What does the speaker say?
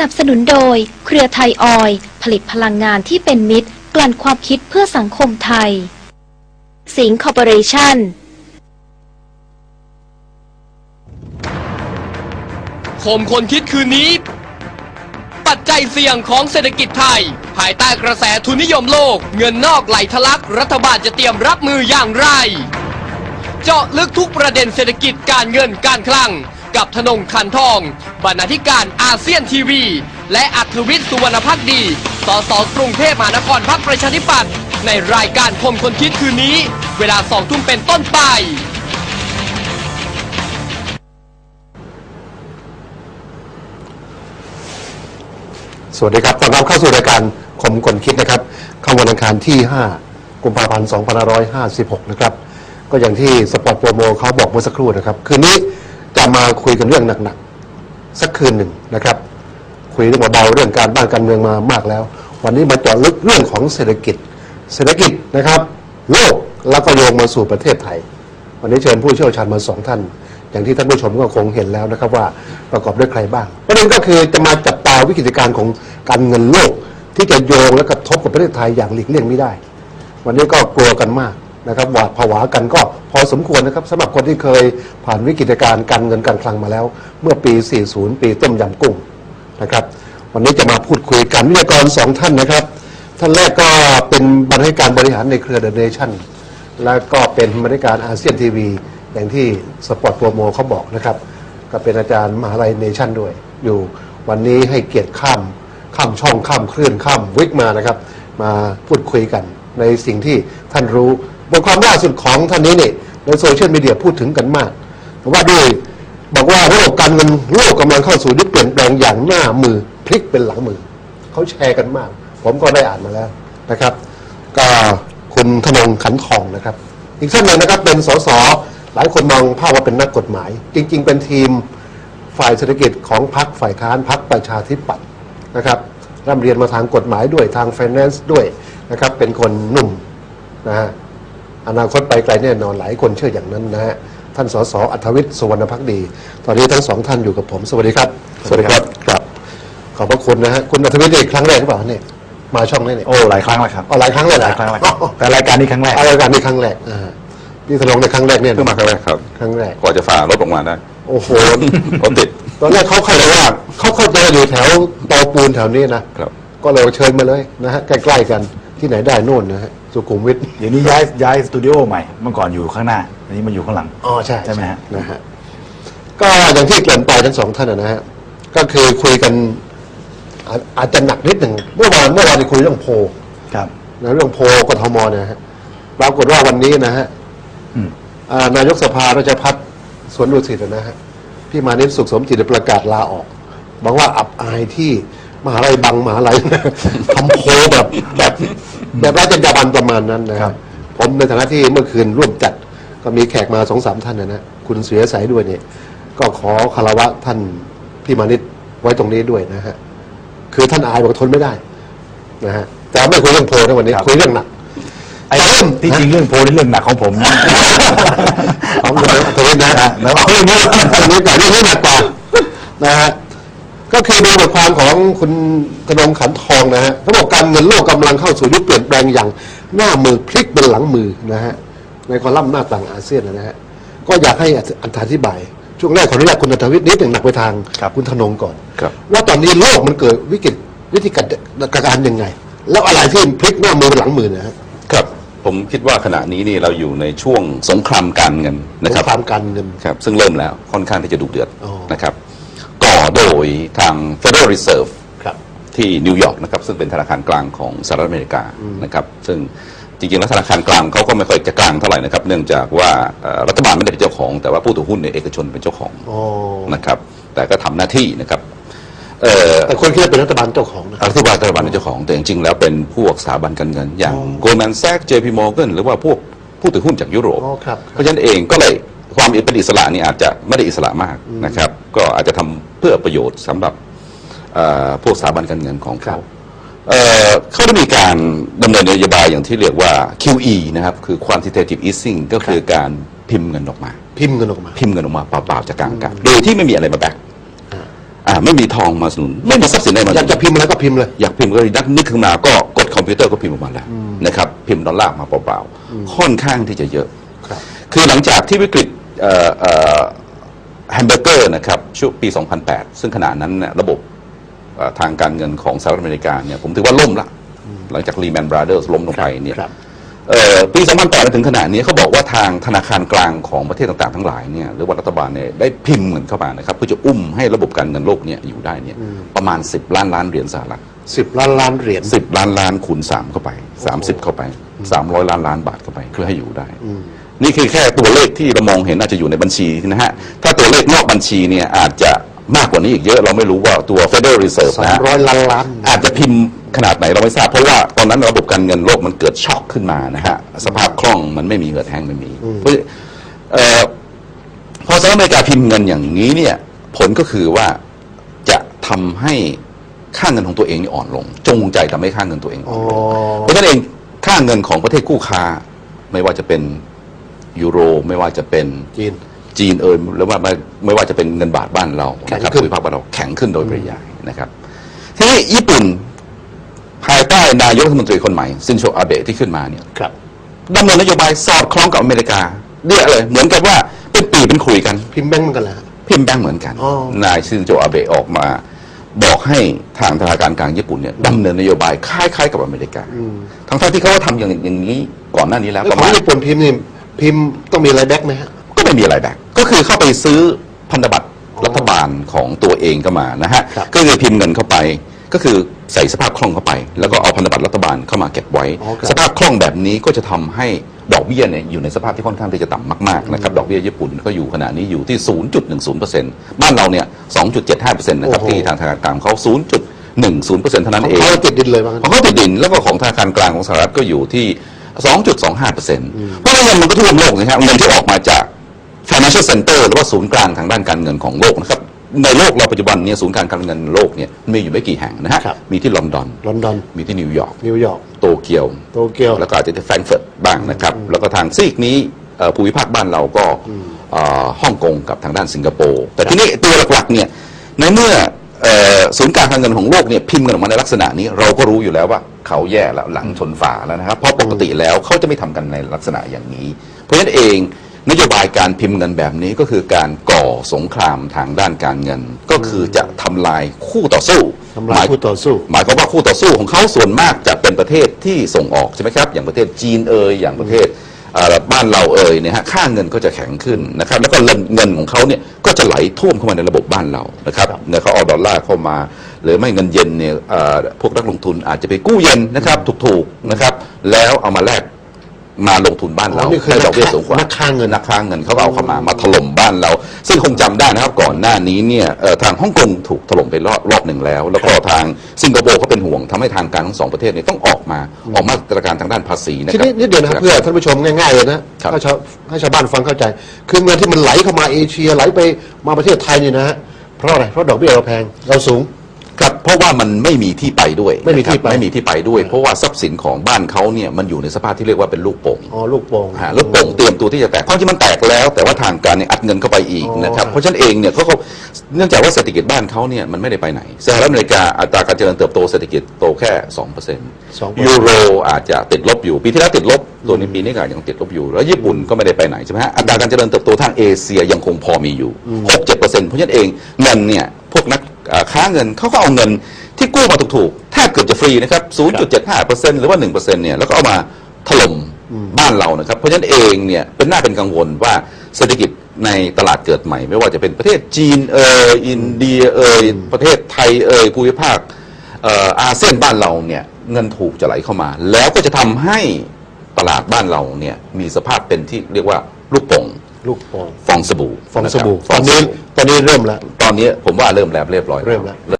นับสนุนโดย เครือไทยออยล์ผลิตพลังงานที่เป็นมิตร กลั่นความคิดเพื่อสังคมไทย สิงคอร์ปอเรชั่นคมคนคิดคืนนี้ ปัจจัยเสี่ยงของเศรษฐกิจไทย ภายใต้กระแสทุนนิยมโลก เงินนอกไหลทะลัก รัฐบาลจะเตรียมรับมืออย่างไร เจาะลึกทุกประเด็นเศรษฐกิจการเงินการคลัง กับธนงคันทอง บรรณาธิการอาเซียนทีวี และอัธวิทย์สุวรรณพักดี สสกรุงเทพมหานครพักประชาธิปัตย์ในรายการคมคนคิดคืนนี้ เวลาสองทุ่มเป็นต้นไปสวัสดีครับต้อนรับเข้าสู่รายการคมคนคิดนะครับเข้าวันอังคารที่ 5 กุมภาพันธ์ 2556 นะครับ ก็อย่างที่สปอร์ตโปรโมเขาบอกเมื่อสักครู่นะครับ คืนนี้ มาคุยกันเรื่องหนักๆสักคืนหนึ่งนะครับ คุยเรื่องเบาเรื่องการบ้านการเมืองมามากแล้ว วันนี้มาเจาะลึกเรื่องของเศรษฐกิจ เศรษฐกิจนะครับโลกแล้วก็โยงมาสู่ประเทศไทย วันนี้เชิญผู้เชี่ยวชาญมาสองท่าน อย่างที่ท่านผู้ชมก็คงเห็นแล้วนะครับว่าประกอบด้วยใครบ้างประเด็นก็คือจะมาจับตาวิกฤตการณ์ของการเงินโลก ที่จะโยงและกระทบกับประเทศไทยอย่างหลีกเลี่ยงไม่ได้ วันนี้ก็กลัวกันมากนะครับหวาดผวากันก็ พอสมควรนะครับสำหรับคนที่เคยผ่านวิกฤตการณ์การเงินการคลังมาแล้ว เมื่อปี 40 ปีต้มยำกุ้งนะครับ วันนี้จะมาพูดคุยกันวิทยากรสองท่านนะครับ ท่านแรกก็เป็นบรรณาธิการบริหารในเครือเดอะเนชั่นแล้วก็เป็นบรรณาธิการอาเซียนทีวีอย่างที่สปอร์ตโปรโมเขาบอกนะครับ ก็เป็นอาจารย์มหาลัยเนชั่นด้วย อยู่วันนี้ให้เกียรติข้ามข้ามช่องข้ามคลื่นข้ามวิกมานะครับ มาพูดคุยกันในสิ่งที่ท่านรู้ บทความล่าสุดของท่านนี้เนี่ยในโซเชียลมีเดียพูดถึงกันมากว่าด้วยบอกว่าโลกการเงินโลกกำลังเข้าสู่ยุคเปลี่ยนแปลงอย่างหน้ามือพลิกเป็นหลังมือเขาแชร์กันมาก ผมก็ได้อ่านมาแล้วนะครับ ก็คุณธนงขันทองนะครับ อีกท่านหนึ่งนะครับเป็นสสหลายคนมองภาพว่าเป็นนักกฎหมาย จริง ๆ เป็นทีมฝ่ายเศรษฐกิจของพรรคฝ่ายค้านพรรคประชาธิปัตย์นะครับร่ำเรียนมาทางกฎหมายด้วยทาง finance ด้วยนะครับ เป็นคนหนุ่มนะฮะ อนาคตไปไกลแน่นอนหลายคนเชื่ออย่างนั้นนะฮะท่านสสอัธวิทย์สุวรรณพักดี ตอนนี้ทั้งสองท่านอยู่กับผมสวัสดีครับ สวัสดีครับครับ ขอบพระคุณนะฮะคุณอัธวิทย์นี่ครั้งแรกหรือเปล่าเนี่ยมาช่องนี้เนี่ยโอ้หลายครั้งแล้วครับอ๋อหลายครั้งเลยเหหรอลายครั้งแล้วครับแต่รายการนี้ครั้งแรกเอารายการนี้ครั้งแรกอ่าพี่ธนงในครั้งแรกเนี่ยเพิ่งมาครั้งแรกครับครั้งแรกกว่าจะฝ่ารถออกมาได้โอ้โหรถติดตอนแรกเขาเข้าใจว่าเขาเข้าใจอยู่แถวตอปูนแถวนี้นะครับก็เลยเชิญมาเลยนะฮะใกล้ๆกัน ที่ไหนได้โน่นนะฮะสุขุมวิทเดี๋ยวนี้ย้ายย้ายสตูดิโอใหม่เมื่อก่อนอยู่ข้างหน้าอันนี้มันอยู่ข้างหลัง อ๋อใช่ใช่ไหมฮะ นะฮะก็อย่างที่เกริ่นไปทั้งสองท่านนะนะฮะก็คือคุยกันอาอาจจะหนักนิดหนึ่งเมื่อวานเมื่อวานนี่คุยเรื่องโพลครับ นะเรื่องโพลกทมเนี่ยนะฮะปรากฏว่าวันนี้นะฮะ อืม อ่านายกสภาราชพัฒน์สวนดุสิตนะฮะพี่มานิตสุขสมจิตได้ประกาศลาออกบอกว่าอับอายที่ มหาลัยบังมหาลัย ทำโพลแบบแบบแบบราชจรรบันประมาณนั้นนะครัฮะบผมในฐานะที่เมื่อคืนร่วมจัดก็มีแขกมาสองสามท่านนะนะคุณเสือสายด้วยเนี่ย ก็ขอคารวะท่านพี่มานิตไว้ตรงนี้ด้วยนะฮะคือท่านอายบอกทนไม่ได้นะฮะแต่ไม่คุยเรื่องโพลนะวันนี้ ครับ คุยเรื่องหนัก ไอ้เรื่องที่จริงเรื่องโพลนี่เรื่องหนักของผม ของคุณอัธวิทย์นะแล้วเอาเรื่องนี้เรื่องนี้ก่อนเรื่องนี้หนักกว่านะฮะ ก็คือดูบทความของคุณธนงขันทองนะฮะเขาบอกการเงินโลกกำลังเข้าสู่ยุคเปลี่ยนแปลงอย่างหน้ามือพลิกเป็นหลังมือนะฮะในคอลัมน์หน้าต่างอาเซียนนะฮะก็อยากให้อธิบาย ช่วงแรกขออนุญาตคุณอัธวิทย์นิดหนึ่งหนักไปทางครับคุณธนงก่อนครับว่าตอนนี้โลกมันเกิดวิกฤตวิธีการการยังไง แล้วอะไรที่พลิกหน้ามือเป็นหลังมือนะฮะครับผมคิดว่าขณะนี้นี่เราอยู่ในช่วงสงครามการเงินนะคสรับงครามการเงินครับซึ่งเริ่มแล้วค่อนข้างที่จะดุเดือดอ๋อนะครับก่อ โดยทาง Federal Reserve ครับที่นิวยอร์กนะครับซึ่งเป็นธนาคารกลางของสหรัฐอเมริกานะครับซึ่งจริงๆแล้วธนาคารกลางเขาก็ไม่ค่อยจะกลางเท่าไหร่นะครับ เนื่องจากว่าเอ่อรัฐบาลไม่ได้เป็นเจ้าของ แต่ว่าผู้ถือหุ้นเนี่ยเอกชนเป็นเจ้าของอ๋อนะครับ แต่ก็ทำหน้าที่นะครับเอ่อแต่คนคิดว่าเป็นรัฐบาลเจ้าของนะรัฐบาลรัฐบาลเป็นเจ้าของ แต่จริงๆแล้วเป็นพวกสถาบันการเงิน อย่าง Goldman Sachs JP Morgan หรือว่าพวกผู้ถือหุ้นจากยุโรปอ๋อครับเพราะฉะนั้นเองก็เลย ความเป็นอิสระนี่อาจจะไม่ได้อิสระมากนะครับ ก็อาจจะทำเพื่อประโยชน์สำหรับเอ่อพวกสถาบันการเงินของเขาเอ่อเขาได้มีการดำเนินนโยบายอย่างที่เรียกว่า QE นะครับ คือ quantitative easing ก็คือการพิมพ์เงินออกมา พิมพ์เงินออกมา พิมพ์เงินออกมาเปล่าๆจากกลางอากาศโดยที่ไม่มีอะไรมาแบกอ่าไม่มีทองมาสนุน ไม่มีทรัพย์สินใดมาสอยากนุจะนพิมพ์อะไรก็พิมพ์เลย อยากพิมพ์ก็นักนึกขึ้นมาก็กดคอมพิวเตอร์ก็พิมพ์ออกมาแล้วนะครับ พิมพ์ดอลลาร์มาเปล่าๆค่อนข้างที่จะเยอะครับคือหลังจากที่วิกฤตเอ่อเอ่อ แฮมเบอร์เกอร์นะครับช่วงปี 2008 ซึ่งขณะนั้นเนี่ยระบบเอ่อทางการเงินของสหรัฐอเมริกาเนี่ยผมถือว่าล่มละ หลังจากรีแมนบราเดอร์สล้มลงไปเนี่ยครับเอ่อปี 2008ถึงขณะนี้เขาบอกว่าทางธนาคารกลางของประเทศต่างๆ ทั้งหลายเนี่ยหรือว่ารัฐบาลเนี่ยได้พิมพ์เงินเข้ามานะครับเพื่อจะอุ้มให้ระบบการเงินโลกเนี่ยอยู่ได้เนี่ยประมาณ 10 ล้านล้านเหรียญสหรัฐสิบล้านล้านเหรียญสิบล้านล้านคูณสามเข้าไปสามสิบเข้าไปสามร้อยล้านล้านบาทเข้าไปเพื่อให้อยู่ได้ นี่คือแค่ตัวเลขที่เรามองเห็นอาจจะอยู่ในบัญชีนะฮะ ถ้าตัวเลขนอกบัญชีเนี่ยอาจจะมากกว่านี้อีกเยอะเราไม่รู้ว่าตัว Federal Reserve สานะมฮะร้อยล้านล้านอาจจะพิมพ์ขนาดไหนเราไม่ทราบ เพราะว่าตอนนั้นระบบการเงินโลกมันเกิดช็อกขึ้นมานะฮะ สภาพคล่องมันไม่มีเงินแห้งไม่มีเพราะเอ่อพอสหรัฐอเมริกาพิมพ์เงินอย่างนี้เนี่ยผลก็คือว่าจะทำให้ค่าเงินของตัวเองนี่อ่อนลง จงใจทำให้ค่าเงินตัวเองอ่อนลงอ๋อเพราะฉะนั้นเองค่าเงินของประเทศคู่ค้าไม่ว่าจะเป็น ยูโรไม่ว่าจะเป็นจีน จีนเอยหรือว่าไม่ไม่ว่าจะเป็นเงินบาทบ้านเราแข็งนะครับขึ้นภูมิภาคบ้านเราแข็งขึ้นโดยปริยายนะครับทีนี้ญี่ปุ่นภายใต้นายกรัฐมนตรีคนใหม่ซินโซอาเบะที่ขึ้นมาเนี่ย ครับ ดำเนินนโยบายสอดคล้องกับอเมริกาเดียเลยเหมือนกับว่าเป็นปีเป็นคุยกัน พิมพ์แบงก์เหมือนกันแหละ พิมพ์แบงค์เหมือนกัน อ๋อ นายซินโจอาเบะออกมา บอกให้ทางธนาคารกลางญี่ปุ่นเนี่ยดำเนินนโยบายคล้ายๆกับอเมริกา ทั้งๆที่เขาก็ทำอย่างอย่างนี้ก่อนหน้านี้แล้วแล้วประขอมางณญี่ปุ่นพิมพ์นี่ พิมพ์ต้องมีอะไรแบ็กไหมฮะ ก็ไม่มีอะไรแบกก็คือเข้าไปซื้อพันธบัตรรัฐบาลของตัวเองก็มานะฮะ ครับก็คือพิมพ์เงินเข้าไป ก็คือใส่สภาพคล่องเข้าไป แล้วก็เอาพันธบัตรรัฐบาลเข้ามาเก็บไว้ อ๋อครับ สภาพคล่องแบบนี้ก็จะทำให้ดอกเบี้ยเนี่ยอยู่ในสภาพที่ค่อนข้างที่จะต่ำมากๆนะครับ ดอกเบี้ยญี่ปุ่นก็อยู่ขณะนี้อยู่ที่ 0.10%บ้านเราเนี่ย 2.75%นะครับโอ้โหที่ทางธนาคารกลางเขา0.10%เท่านั้นของเอง เขาติดดินเลยว่างั้นของเขาติดดินแล้วก็ของธนาคารกลางของสหรัฐก็อยู่ที่ 2.25เปอร์เซ็นต์เพราะฉะนั้นเงินมันก็ท่วมโลกนะครับเงินที่ออกมาจาก financial center หรือว่าศูนย์กลางทางด้านการเงินของโลกนะครับในโลกเราปัจจุบันเนี่ยศูนย์กลางการเงินโลกเนี่ยมีอยู่ไม่กี่แห่งนะฮะครับมีที่ลอนดอนลอนดอนมีที่นิวยอร์กนิวยอร์กโตเกียวโตเกียวแล้วก็อาจจะที่แฟรงก์เฟิร์ตบ้างนะครับแล้วก็ทางซีกนี้เอ่อภูมิภาคบ้านเราก็เอ่อฮ่องกงกับทางด้านสิงคโปร์แต่ทีนี้ตัวหลักๆเนี่ยในเมื่อเอ่อ ศูนย์กลางทางเงินของโลกเนี่ยพิมพ์เงินออกมาในลักษณะนี้ เราก็รู้อยู่แล้วว่าเขาแย่แล้วหลังชนฝาแล้วนะครับเพราะปกติแล้วเขาจะไม่ทำกันในลักษณะอย่างนี้ เพราะฉะนั้นเองนโยบายการพิมพ์เงินแบบนี้ก็คือการก่อสงครามทางด้านการเงิน ก็คือจะทำลายคู่ต่อสู้ทำลายคู่ต่อสู้ หมายความว่าคู่ต่อสู้ของเขาส่วนมากจะเป็นประเทศที่ส่งออกใช่ไหมครับ อย่างประเทศจีนเอยอย่างประเทศเอ่อ บ้านเราเอยเนี่ยฮะค่าเงินก็จะแข็งขึ้นนะครับแล้วก็เงินเงินของเขาเนี่ยก็จะไหลท่วมเข้ามาในระบบบ้านเรานะครับเนี่ยเขาเอาดอลลาร์เข้ามา หรือไม่เงินเยนเนี่ยเอ่อพวกนักลงทุนอาจจะไปกู้เยนนะครับถูกๆนะครับแล้วเอามาแลก มาลงทุนบ้านเราอ๋อนี่คือให้ดอกเบี้ยสูงกว่านักค้าเงิน นักค้าเงินเขาก็เอาเข้ามามาถล่มบ้านเรา ซึ่งคงจำได้นะครับก่อนหน้านี้เนี่ยเอ่อทางฮ่องกงถูกถล่มไปรอบรอบหนึ่งแล้ว แล้วก็ทางสิงคโปร์ก็เป็นห่วงทำให้ทางการทั้งสองประเทศเนี่ยต้องออกมาออกมาตรการทางด้านภาษีนะทีครับ นี้นิดเดียวนะครับเพื่อท่านผู้ชมง่ายๆเลยนะครับ ให้ชาวให้ชาวบ้านฟังเข้าใจ คือเงินที่มันไหลเข้ามาเอเชียไหลไปมาประเทศไทยนี่นะฮะเพราะอะไรเพราะดอกเบี้ยเราแพงเราสูง ครับเพราะว่ามันไม่มีที่ไปด้วยไม่มีที่ไป นะครับไม่มีที่ไปด้วย เพราะว่าทรัพย์สินของบ้านเขาเนี่ยมันอยู่ในสภาพที่เรียกว่าเป็นลูกโป่ง อ๋อลูกโป่ง ฮะลูกโป่งเตรียมตัวที่จะแตกความจริงมันแตกแล้ว แต่ว่าทางการเนี่ยอัดเงินเข้าไปอีกอ๋อนะครับเพราะฉะนั้นเองเนี่ยเขาก็เนื่องจากว่าเศรษฐกิจบ้านเขาเนี่ยมันไม่ได้ไปไหนสหรัฐอเมริกาอัตราการเจริญเติบโตเศรษฐกิจโตแค่2% 2%ยูโรอาจจะติดลบอยู่ ปีที่แล้วติดลบ ตัวนี้ปีนี้ก็ยังติดลบอยู่ แล้วญี่ปุ่นก็ไม่ได้ไปไหนใช่ไหมฮะ อัตราการเจริญเติบโตทางเอเชียยังคงพอมีอยู่ 6 7เปอร์เซ็นต์เพราะฉะนั้นเองเงินเนี่ยพวกนักเอ่อ ค้าเงินเขาก็เอาเงินที่กู้มาถูกๆแทบเกือบจะฟรีนะครับ 0.75เปอร์เซ็นต์หรือว่า1เปอร์เนี่ยแล้วก็เอามาถล่มบ้านเรานะครับ เพราะฉะนั้นเองเนี่ยเป็นหน้าเป็นกังวลว่าเศรษฐกิจในตลาดเกิดใหม่ ไม่ว่าจะเป็นประเทศจีนเอยอินเดียเอยประเทศไทยเอยภูมิภาคเอออาเซียนบ้านเราเนี่ยเงินถูกจะไหลเข้ามา แล้วก็จะทำให้ตลาดบ้านเราเนี่ยมีสภาพเป็นที่เรียกว่าลูกโป่ง ลูกโป่งฟองสบู่ฟองสบู่นะครับตอนนี้ตอนนี้เริ่มแล้ว ตอนนี้ผมว่าเริ่มแล้วเรียบร้อยเริ่มแล้ว